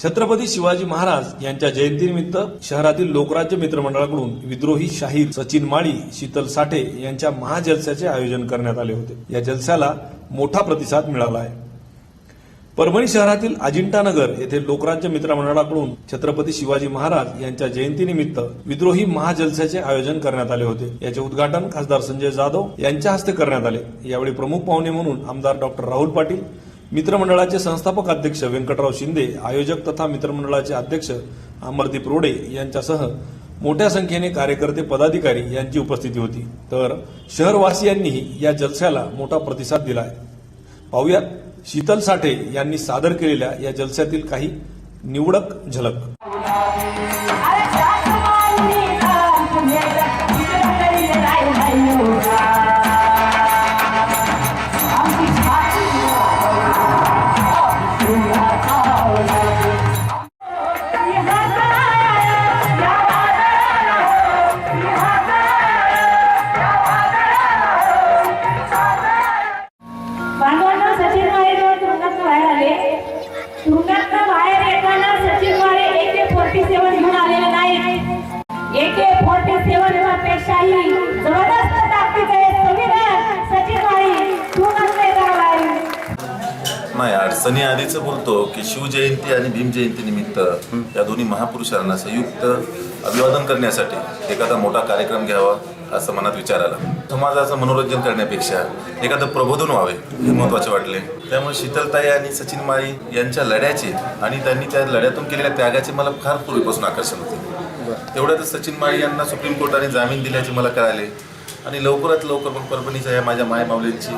छत्रपती शिवाजी महाराज यांच्या जयंतीनिमित्त शहरातील लोकराज्य मित्रमंडळाकडून विद्रोही शाहीर सचिन माळी शीतल साठे यांच्या महाजलसाचे आयोजन करण्यात आले होते. या जलस्याला मोठा प्रतिसाद मिळाला आहे. परभणी शहरातील अजिंठानगर येथे लोकराज्य मित्रमंडळाकडून छत्रपती शिवाजी महाराज यांच्या जयंतीनिमित्त विद्रोही महाजलसाचे आयोजन करण्यात आले होते. याचे उद्घाटन खासदार संजय जाधव यांच्या हस्ते करण्यात आले. यावेळी प्रमुख पाहुणे म्हणून आमदार डॉक्टर राहुल पाटील मित्रमंडळाचे संस्थापक अध्यक्ष व्यंकटराव शिंदे आयोजक तथा मित्रमंडळाचे अध्यक्ष अमरदीप रोडे यांच्यासह मोठ्या संख्येने कार्यकर्ते पदाधिकारी यांची उपस्थिती होती. तर शहरवासियांनीही या जलस्याला मोठा प्रतिसाद दिला आहे पाहुयात शीतल साठे यांनी सादर केलेल्या या जलस्यातील काही निवडक झलक. नाही अडचणी आधीच बोलतो की शिवजयंती आणि भीमजयंती निमित्त या दोन्ही महापुरुषांना संयुक्त अभिवादन करण्यासाठी एखादा मोठा कार्यक्रम घ्यावा असं मनात विचार आला समाजाचं मनोरंजन करण्यापेक्षा एखादं प्रबोधन व्हावे हे महत्त्वाचे वाटले. त्यामुळे शीतलताई आणि सचिन माळी यांच्या लढ्याचे आणि त्यांनी त्या लढ्यातून केलेल्या त्यागाचे मला फार पूर्वीपासून आकर्षण होते. तेवढ्यातच सचिन माळी यांना सुप्रीम कोर्टाने जामीन दिल्याचे मला कळाले आणि लवकरात लवकर मग परभणीच्या या माझ्या मायमावलींची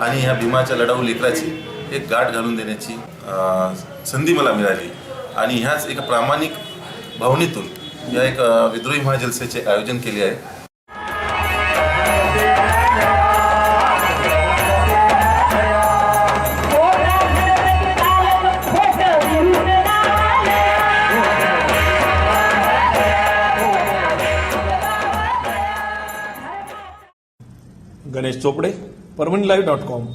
आणि ह्या भीमाच्या लढाऊ लेकराची एक गाठ घालून देण्याची संधी मला मिळाली. आणि ह्याच एका प्रामाणिक भावनेतून या एक विद्रोही महाजलसेचे आयोजन केले आहे. Ganesh Chopde Parbhani live dot com